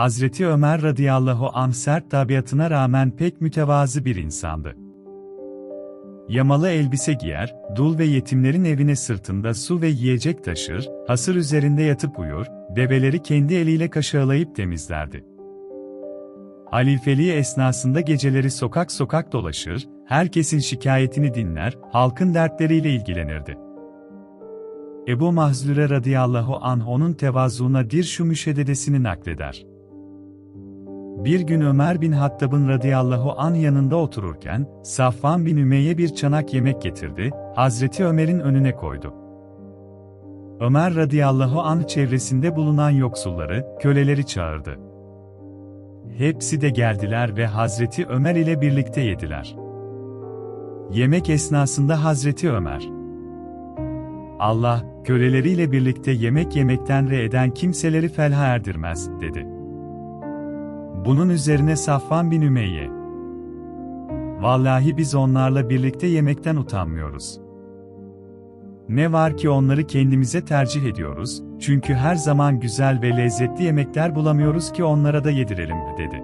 Hazreti Ömer radıyallahu anh sert tabiatına rağmen pek mütevazı bir insandı. Yamalı elbise giyer, dul ve yetimlerin evine sırtında su ve yiyecek taşır, hasır üzerinde yatıp uyur, develeri kendi eliyle kaşığılayıp temizlerdi. Halifeliği esnasında geceleri sokak sokak dolaşır, herkesin şikayetini dinler, halkın dertleriyle ilgilenirdi. Ebu Mahzure radıyallahu anh onun tevazuuna bir şu müşededesini nakleder. Bir gün Ömer bin Hattab'ın radıyallahu an yanında otururken, Safvan bin Ümeyye bir çanak yemek getirdi, Hazreti Ömer'in önüne koydu. Ömer radıyallahu an çevresinde bulunan yoksulları, köleleri çağırdı. Hepsi de geldiler ve Hazreti Ömer ile birlikte yediler. Yemek esnasında Hazreti Ömer, Allah, köleleriyle birlikte yemek yemekten re eden kimseleri felha erdirmez, dedi. Bunun üzerine Safvan bin Ümeyye, Vallahi biz onlarla birlikte yemekten utanmıyoruz. Ne var ki onları kendimize tercih ediyoruz, çünkü her zaman güzel ve lezzetli yemekler bulamıyoruz ki onlara da yedirelim, dedi.